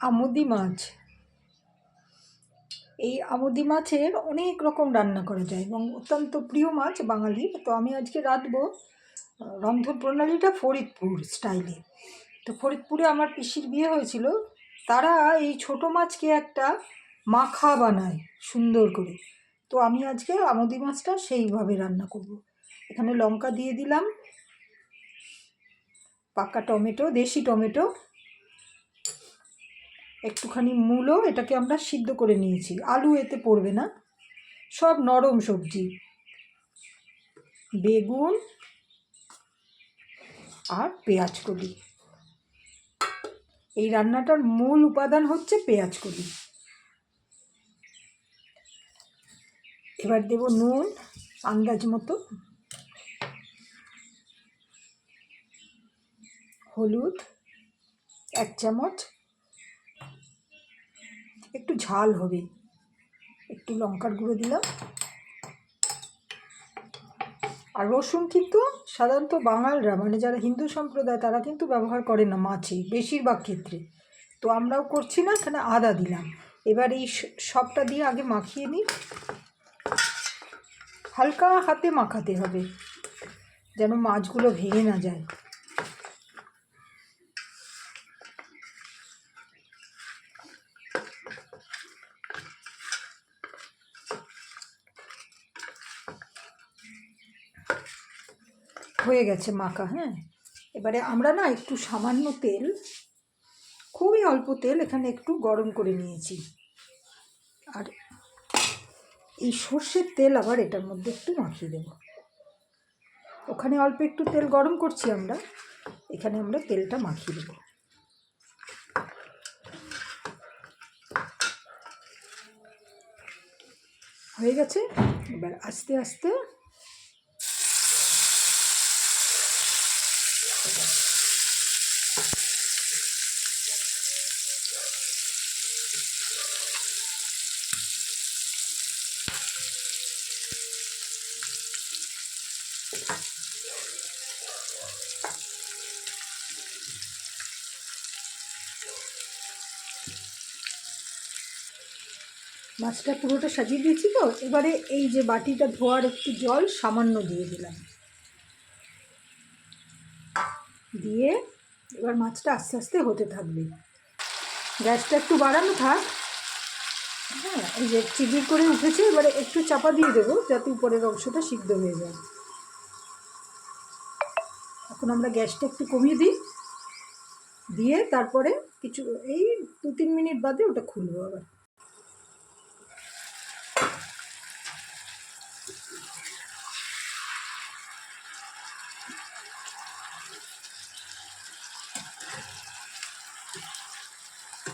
আমুদি মাছ। এই আমুদি মাছের অনেক রকম রান্না করা যায় এবং অত্যন্ত প্রিয় মাছ বাঙালির তো আমি আজকে রাঁধবো রন্ধন প্রণালীটা ফরিদপুর স্টাইলে। তো ফরিদপুরে আমার পিসির বিয়ে হয়েছিল, তারা এই ছোট মাছকে একটা মাখা বানায় সুন্দর করে। তো আমি আজকে আমুদি মাছটা সেইভাবে রান্না করব। এখানে লঙ্কা দিয়ে দিলাম, পাকা টমেটো, দেশি টমেটো একটুখানি মূলো এটাকে আমরা সিদ্ধ করে নিয়েছি। আলু এতে পড়বে না। সব নরম সবজি। বেগুন আর পেঁয়াজ কলি। এই রান্নাটার মূল উপাদান হচ্ছে পেঁয়াজ কলি। এবার দেব নুন আন্দাজ মতো। হলুদ এক চামচ একটু ঝাল হবে। একটু লঙ্কার গুঁড়ো দিলাম। আর রসুন কিন্তু সাধারণত বাঙালরা মানে যারা হিন্দু সম্প্রদায়, তারা কিন্তু ব্যবহার করে না মাছে, বেশিরভাগ ক্ষেত্রে। তো আমরাও করছি না, এখানে আদা দিলাম। এবার এই সবটা দিয়ে আগে মাখিয়ে নিই। হালকা হাতে মাখাতে হবে, যেন মাছগুলো ভেঙে না যায়। হয়ে গেছে মাখা হ্যাঁ? এবারে আমরা না একটু সামান্য তেল, খুবই অল্প তেল এখানে একটু গরম করে নিয়েছি। আর এই সর্ষের তেল আবার এটার মধ্যে একটু মাখিয়ে দেব। ওখানে অল্প একটু তেল গরম করছি আমরা, এখানে আমরা তেলটা মাখিয়ে দেবো। হয়ে গেছে? এবার আস্তে আস্তে মাছটা পুরোটা সাজিয়ে দিয়েছি তো। এবারে এই যে বাটিটা ধোয়ার একটু জল সামান্য দিয়ে দিলাম। দিয়ে এবার মাছটা আস্তে আস্তে হতে থাকবে। গ্যাসটা একটু বাড়ানো থাক। হ্যাঁ এই যে চিবির করে উঠেছে, এবারে একটু চাপা দিয়ে দেবো যাতে উপরের অংশটা সিদ্ধ হয়ে যায়। এখন আমরা গ্যাসটা একটু কমিয়ে দিই। দিয়ে তারপরে কিছু, এই দু তিন মিনিট বাদে ওটা খুলবো আবার।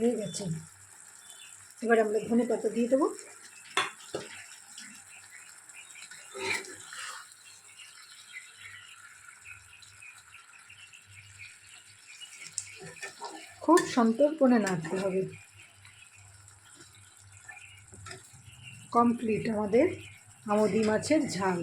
হয়ে গেছে। এবার আমরা ধনে পাতা দিয়ে দেবো। খুব সন্তর্পণে নাড়তে হবে। কমপ্লিট আমাদের আমদি মাছের ঝাল।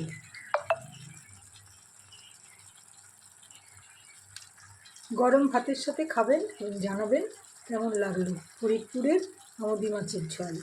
গরম ভাতের সাথে খাবেন, জানাবেন। কেমন লাগল? ফরিদপুরের আমদি মাছের ঝাল।